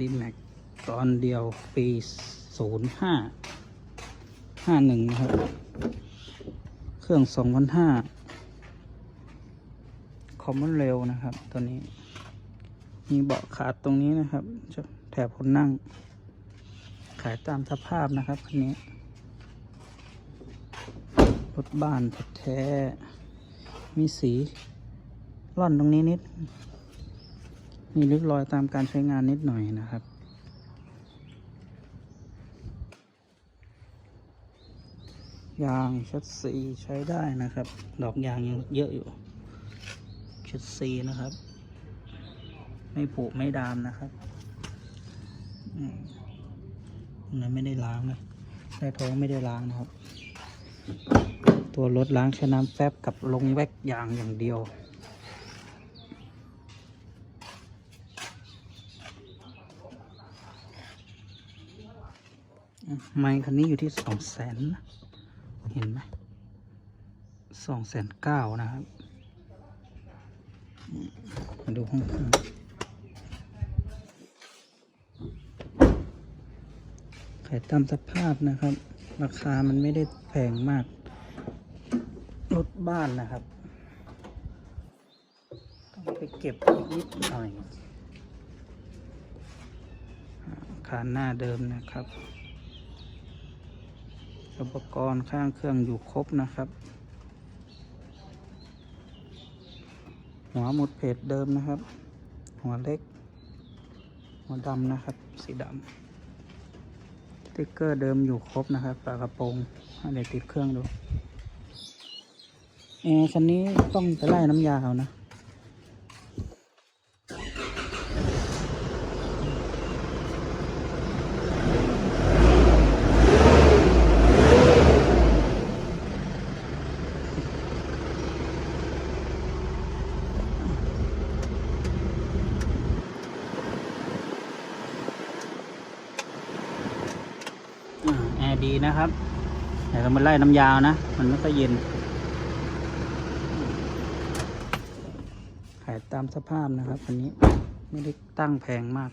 ดีแม็กตอนเดียวปีศูนย์ห้าห้าหนึ่งนะครับ เครื่องสองพันห้าคอมมอนเร็วนะครับ ตัวนี้ มีเบาะขาดตรงนี้นะครับ แถบคนนั่ง ขายตามสภาพนะครับคันนี้ รถบ้านแท้ มีสีร่อนตรงนี้นิด มีริ้วรอยตามการใช้งานนิดหน่อยนะครับ ยางชัดซีใช้ได้นะครับ ดอกยางยังเยอะอยู่ชัดซีนะครับ ไม่ผุไม่ดามนะครับอันนั้นไม่ได้ล้างเลยได้ท้องไม่ได้ล้างนะครับ ตัวรถล้างแค่น้ำแฟบกับลงแวกยางอย่างเดียว ไมค์คันนี้อยู่ที่สองแสนเห็นไหมสองแสนเก้านะครับ มาดูห้องครื่อขายตามสภาพนะครับ ราคามันไม่ได้แพงมาก รถบ้านนะครับ ต้องไปเก็บอีกนิดหน่อย คานหน้าเดิมนะครับ อุปกรณ์ข้างเครื่องอยู่ครบนะครับ หัวหมุดเพจเดิมนะครับ หัวเล็ก หัวดำนะครับ สีดำสติ๊กเกอร์เดิมอยู่ครบนะครับฝากระโปรงเดี๋ยวติดเครื่องดูแอร์คันนี้ต้องไปไล่น้ำยาเอานะ ดีนะครับแต่เรามาไล่น้ำยาวนะ มันไม่ค่อยเย็น ขายตามสภาพนะครับอันนี้ไม่ได้ตั้งแพงมาก